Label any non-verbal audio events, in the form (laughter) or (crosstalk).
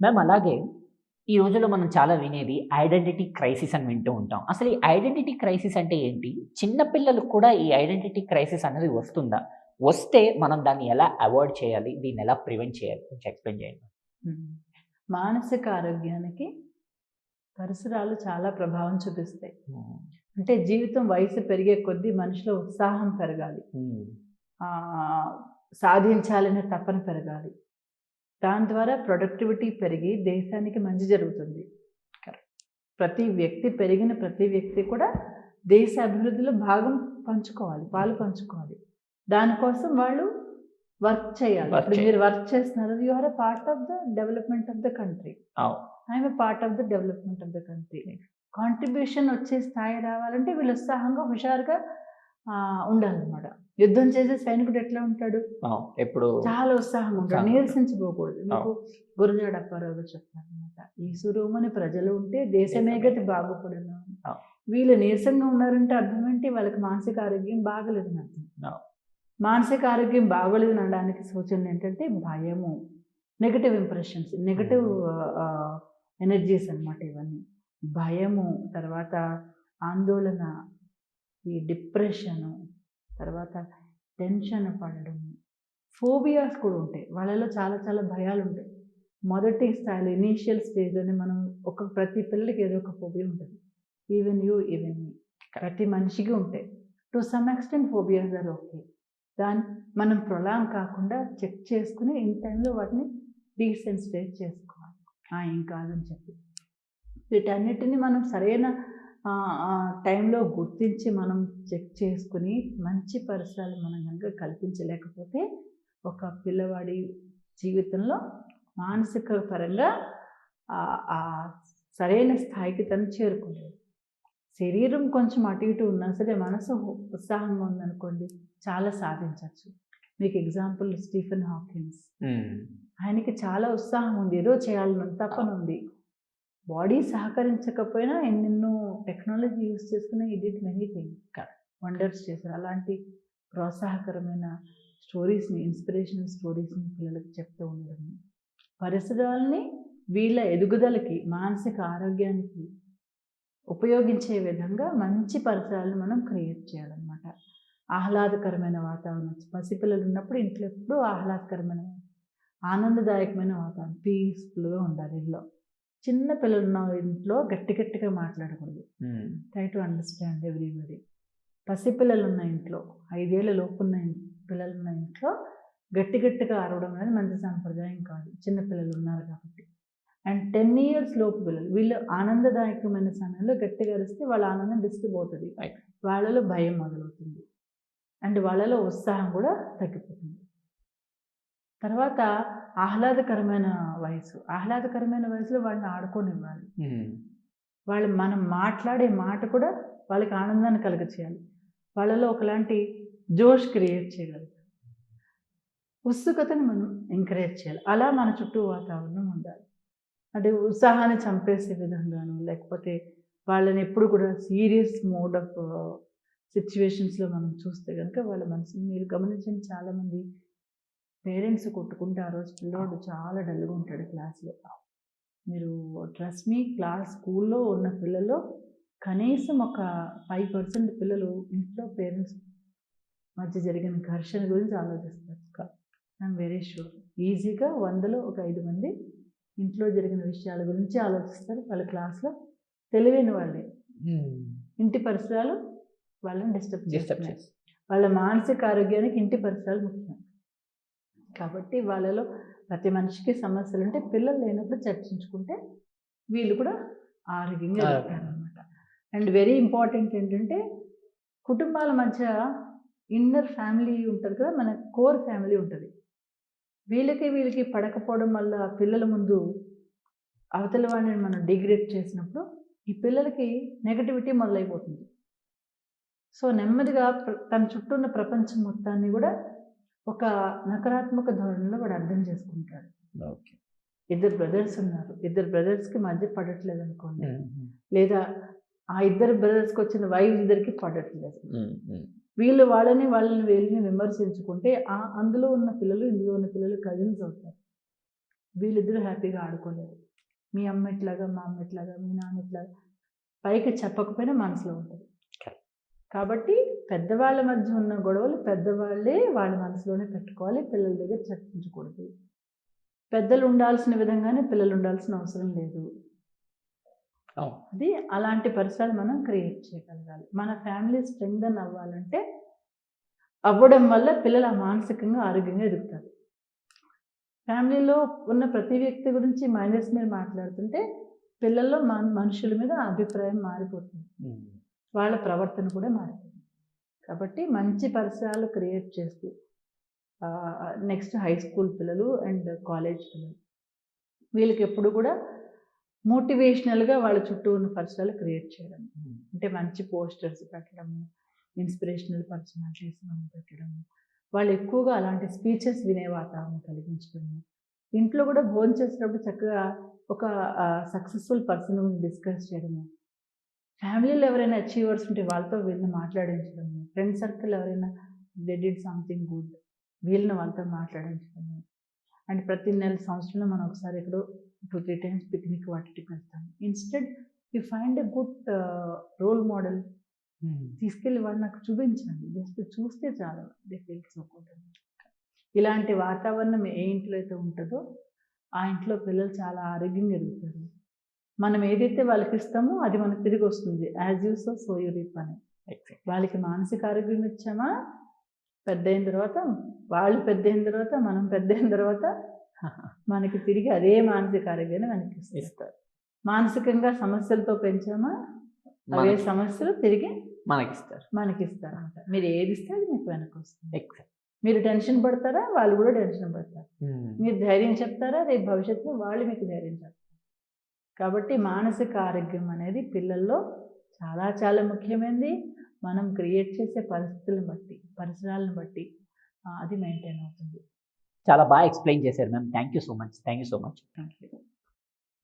Ma'am అలాగే ఈ రోజుల్లో మనం చాలా వినేది ఐడెంటిటీ క్రైసిస్ అని వింటూ ఉంటాం. అసలు ఈ ఐడెంటిటీ క్రైసిస్ అంటే ఏంటి? చిన్న పిల్లలకు కూడా ఈ ఐడెంటిటీ క్రైసిస్ అనేది వస్తుందా? వస్తే మనం దాన్ని ఎలా అవాయిడ్ చేయాలి? దీన్ని ఎలా ప్రివెంట్ చేయాలి? కొంచెం ఎక్స్ప్లెయిన్ చేయండి. మానసిక ఆరోగ్యానికి పరిసరాలు చాలా ప్రభావం చూపిస్తాయి. అంటే జీవితం వయసు పెరిగే కొద్దీ మనిషిలో ఉత్సాహం పెరగాలి. సాధించాలనే తపన పెరగాలి. దాని ద్వారా ప్రొడక్టివిటీ పెరిగి దేశానికి మంచి జరుగుతుంది. ప్రతి వ్యక్తి పెరిగిన ప్రతి వ్యక్తి కూడా దేశ అభివృద్ధిలో భాగం పంచుకోవాలి పాలు పంచుకోవాలి. దానికోసం వాళ్ళు వర్క్ చేయాలి. ఇప్పుడు. మీరు వర్క్ చేస్తున్నారు you are a part of the development of the country. I'm a part of the development of the country contribution వచ్చే స్థాయి రావాలంటే వీళ్ళు ఉత్సాహంగా హుషారుగా ఉండాలన్నమాట. యుద్ధం చేసే సైనికుడు ఎట్లా ఉంటాడు? ఎప్పుడు చాలా ఉత్సాహంగా ఉంటాడు. నీరసించిపోకూడదు మీకు గురజాడ అప్పారావు చెప్తారనమాట ఈ సురూమని ప్రజలు ఉంటే దేశమే గతి బాగుపడను. వీళ్ళు నీరసంగా ఉన్నారంటే అర్థం ఏంటి? వాళ్ళకి మానసిక ఆరోగ్యం బాగలేదని అర్థం. మానసిక ఆరోగ్యం బాగోలేదు అనడానికి సూచనలు ఏంటంటే భయము నెగటివ్ ఇంప్రెషన్స్ నెగటివ్ ఎనర్జీస్ అన్నమాట ఇవన్నీ. భయము తర్వాత ఆందోళన ఈ డిప్రెషను తర్వాత టెన్షన్ పడడం ఫోబియాస్ కూడా ఉంటాయి. వాళ్ళలో చాలా చాలా భయాలు ఉంటాయి మొదటి స్థాయిలో ఇనీషియల్ స్టేజ్లోనే మనం ఒక ప్రతి పిల్లలకి ఏదో ఒక ఫోబియా ఉంటుంది. Even you even me. ప్రతి మనిషికి ఉంటాయి. To some extent phobias are okay. దాన్ని మనం ప్రొలాంగ్ కాకుండా చెక్ చేసుకుని ఇన్ టైంలో వాటిని డీసెన్సిటైజ్ చేసుకోవాలి. ఏం కాదని చెప్పి. వీటన్నిటిని మనం సరైన ఆ, టైంలో గుర్తించి మనం చెక్ చేసుకుని మంచి పరిసరాలు మనం కనుక కల్పించలేకపోతే ఒక పిల్లవాడి జీవితంలో మానసిక పరంగా సరైన స్థాయికి తను చేరుకోలేదు. శరీరం కొంచెం అటు ఇటు ఉన్నా సరే మనసు ఉత్సాహంగా ఉందనుకోండి చాలా సాధించవచ్చు మీకు ఎగ్జాంపుల్ స్టీఫెన్ హాకిన్స్ ఆయనకి చాలా ఉత్సాహం ఉంది. ఏదో చేయాలని తపన ఉంది బాడీ సహకరించకపోయినా ఎన్నెన్నో టెక్నాలజీ యూస్ చేసుకుని డిడ్ మెనీ థింగ్ వండర్స్ చేశారు. అలాంటి ప్రోత్సాహకరమైన స్టోరీస్ని ఇన్స్పిరేషనల్ స్టోరీస్ని పిల్లలకు చెప్తూ ఉండడం. పరిసరాలని వీళ్ళ ఎదుగుదలకి మానసిక ఆరోగ్యానికి ఉపయోగించే విధంగా మంచి పరిసరాలను మనం క్రియేట్ చేయాలన్నమాట. ఆహ్లాదకరమైన వాతావరణం పసిపిల్లలు ఉన్నప్పుడు ఇంట్లో ఎప్పుడూ ఆహ్లాదకరమైన ఆనందదాయకమైన వాతావరణం పీస్ఫుల్గా ఉండాలి ఇల్లు చిన్న పిల్లలు ఉన్న ఇంట్లో గట్టి గట్టిగా మాట్లాడకూడదు. ట్రై టు అండర్స్టాండ్ ఎవ్రీబడి పసిపిల్లలు ఉన్న ఇంట్లో ఐదేళ్ళ లోపు ఉన్న పిల్లలు ఉన్న ఇంట్లో గట్టి గట్టిగా అరవడం అనేది మంచి సాంప్రదాయం కాదు. చిన్న పిల్లలు ఉన్నారు కాబట్టి. అండ్ టెన్ ఇయర్స్ లోపు పిల్లలు వీళ్ళు ఆనందదాయకమైన సమయంలో గట్టిగా అరిస్తే వాళ్ళ ఆనందం డిస్టర్బ్ అవుతుంది. వాళ్ళలో భయం మొదలవుతుంది. అండ్ వాళ్ళలో ఉత్సాహం కూడా తగ్గిపోతుంది. తర్వాత ఆహ్లాదకరమైన వయసు. ఆహ్లాదకరమైన వయసులో వాళ్ళని ఆడుకోనివ్వాలి. వాళ్ళు మనం మాట్లాడే మాట కూడా వాళ్ళకి ఆనందాన్ని కలుగచేయాలి. వాళ్ళలో ఒకలాంటి జోష్ క్రియేట్ చేయగలగాలి ఉత్సుకతని మనం ఎంకరేజ్ చేయాలి. అలా మన చుట్టూ వాతావరణం ఉండాలి. అంటే ఉత్సాహాన్ని చంపేసే విధంగాను లేకపోతే వాళ్ళని ఎప్పుడు కూడా సీరియస్ మోడ్ ఆఫ్ సిచ్యువేషన్స్లో మనం చూస్తే కనుక వాళ్ళ మనసు మీరు గమనించండి. చాలామంది పేరెంట్స్ కొట్టుకుంటే ఆ రోజు పిల్లోడు చాలా డల్గా ఉంటాడు క్లాస్లో. మీరు ట్రస్ట్ మీ క్లాస్ స్కూల్లో ఉన్న పిల్లల్లో కనీసం ఒక ఫైవ్ పర్సెంట్ పిల్లలు ఇంట్లో పేరెంట్స్ మధ్య జరిగిన ఘర్షణ గురించి ఆలోచిస్తారు. ఐఎమ్ వెరీ షూర్ ఈజీగా వందలో ఒక ఐదు మంది ఇంట్లో జరిగిన విషయాల గురించి ఆలోచిస్తారు. వాళ్ళ క్లాస్లో తెలివైన వాళ్ళే. ఇంటి పరిసరాలు వాళ్ళని డిస్టర్బ్ చేస్తున్నాయి. వాళ్ళ మానసిక ఆరోగ్యానికి ఇంటి పరిసరాలు ముఖ్యం. కాబట్టి వాళ్ళలో ప్రతి మనిషికి సమస్యలు ఉంటే పిల్లలు లేనప్పుడు చర్చించుకుంటే వీళ్ళు కూడా ఆరోగ్యంగా ఆరోగ్యం. ఎదుగుతారు అనమాట అండ్ వెరీ ఇంపార్టెంట్ ఏంటంటే కుటుంబాల మధ్య ఇన్నర్ ఫ్యామిలీ ఉంటుంది కదా మన కోర్ ఫ్యామిలీ ఉంటుంది. వీళ్ళకి వీళ్ళకి పడకపోవడం వల్ల పిల్లల ముందు అవతల వాడిని మనం డిగ్రేడ్ చేసినప్పుడు ఈ పిల్లలకి నెగటివిటీ మొదలైపోతుంది. సో నెమ్మదిగా తన చుట్టూ ఉన్న ప్రపంచం మొత్తాన్ని కూడా ఒక నకారాత్మక ధోరణిలో వాడు అర్థం చేసుకుంటాడు. ఓకే. ఇద్దరు బ్రదర్స్ ఉన్నారు. ఇద్దరు బ్రదర్స్కి మధ్య పడట్లేదు అనుకోండి. లేదా ఆ ఇద్దరు బ్రదర్స్కి వచ్చిన వైఫ్ ఇద్దరికి పడట్లేదు. వీళ్ళు వాళ్ళని వాళ్ళని వీళ్ళని విమర్శించుకుంటే ఆ అందులో ఉన్న పిల్లలు ఇందులో ఉన్న పిల్లలు కజిన్స్ అవుతారు. వీళ్ళిద్దరూ హ్యాపీగా ఆడుకోలేరు. మీ అమ్మ ఇట్లాగా మా అమ్మ ఇట్లాగా మీ నాన్న ఇట్లాగా. పైకి చెప్పకపోయినా మనసులో ఉంటుంది. కాబట్టి పెద్దవాళ్ళ మధ్య ఉన్న గొడవలు పెద్దవాళ్ళే వాళ్ళ మనసులోనే పెట్టుకోవాలి పిల్లల దగ్గర చర్చించకూడదు. పెద్దలు ఉండాల్సిన విధంగానే పిల్లలు ఉండాల్సిన అవసరం లేదు. అది అలాంటి పరిసరాలు మనం క్రియేట్ చేయగలగాలి. మన ఫ్యామిలీ స్ట్రెంగ్దన్ అవ్వాలంటే అవ్వడం వల్ల పిల్లలు ఆ మానసికంగా ఆరోగ్యంగా ఎదుగుతారు. ఫ్యామిలీలో ఉన్న ప్రతి వ్యక్తి గురించి మైనస్ మీరు మాట్లాడుతుంటే పిల్లల్లో మన మనుషుల మీద అభిప్రాయం మారిపోతుంది. వాళ్ళ ప్రవర్తన కూడా మారిపోతుంది కాబట్టి మంచి పరిసరాలు క్రియేట్ చేస్తూ నెక్స్ట్ హై స్కూల్ పిల్లలు అండ్ కాలేజ్ పిల్లలు వీళ్ళకి ఎప్పుడు కూడా మోటివేషనల్గా వాళ్ళ చుట్టూ ఉన్న పరిసరాలు క్రియేట్ చేయడం. అంటే మంచి పోస్టర్స్ పెట్టడము ఇన్స్పిరేషనల్ పర్సనాలిటీస్ మనం పెట్టడము వాళ్ళు ఎక్కువగా అలాంటి స్పీచెస్ వినే వాతావరణం కలిగించడము ఇంట్లో కూడా భోజనం చేసేటప్పుడు చక్కగా ఒక సక్సెస్ఫుల్ పర్సన్ గురించి డిస్కస్ చేయడము. ఫ్యామిలీలో ఎవరైనా అచీవర్స్ ఉంటే వాళ్ళతో వీళ్ళని మాట్లాడించడము. ఫ్రెండ్ సర్కిల్ ఎవరైనా దే డిడ్ సంథింగ్ గుడ్ వీళ్ళని వాళ్ళతో మాట్లాడించడము. అండ్ ప్రతి నెల సంవత్సరంలో మనం ఒకసారి ఎక్కడో టూ త్రీ టైమ్స్ పిక్నిక్ వాటికి వెళ్తాం instead you find a good role model. తీసుకెళ్ళి వాళ్ళు నాకు చూపించండి. జస్ట్ చూస్తే చాలు. దే ఫీల్ సో గుడ్ ఇలాంటి వాతావరణం ఏ ఇంట్లో అయితే ఉంటుందో ఆ ఇంట్లో పిల్లలు చాలా ఆరోగ్యంగా ఎదుగుతారు. మనం ఏదైతే వాళ్ళకి ఇస్తామో అది మనకు తిరిగి వస్తుంది. As you so so you reap అని. వాళ్ళకి మానసిక ఆరోగ్యం ఇచ్చామా? పెద్ద అయిన తర్వాత వాళ్ళు పెద్ద అయిన తర్వాత మనం పెద్ద అయిన తర్వాత (laughs) మనకి తిరిగి అదే మానసిక ఆరోగ్యాన్ని మనకి ఇస్తారు. మానసికంగా సమస్యలతో పెంచామా? అవే సమస్యలు తిరిగి మనకిస్తారు. మనకి ఇస్తారంట మీరు ఏది ఇస్తే అది మీకు వెనక్కి వస్తుంది. మీరు టెన్షన్ పడతారా? వాళ్ళు కూడా టెన్షన్ పడతారు. ఉమ్. మీరు ధైర్యం చెప్తారా? రేపు భవిష్యత్తులో వాళ్ళు మీకు ధైర్యం చెప్తారు? కాబట్టి మానసిక ఆరోగ్యం అనేది పిల్లల్లో చాలా చాలా ముఖ్యమైనది మనం క్రియేట్ చేసే పరిస్థితులను బట్టి పరిసరాలను బట్టి అది మెయింటైన్ అవుతుంది. చాలా బాగా ఎక్స్ప్లెయిన్ చేశారు ma'am. Thank you so much. Thank you so much. Thank you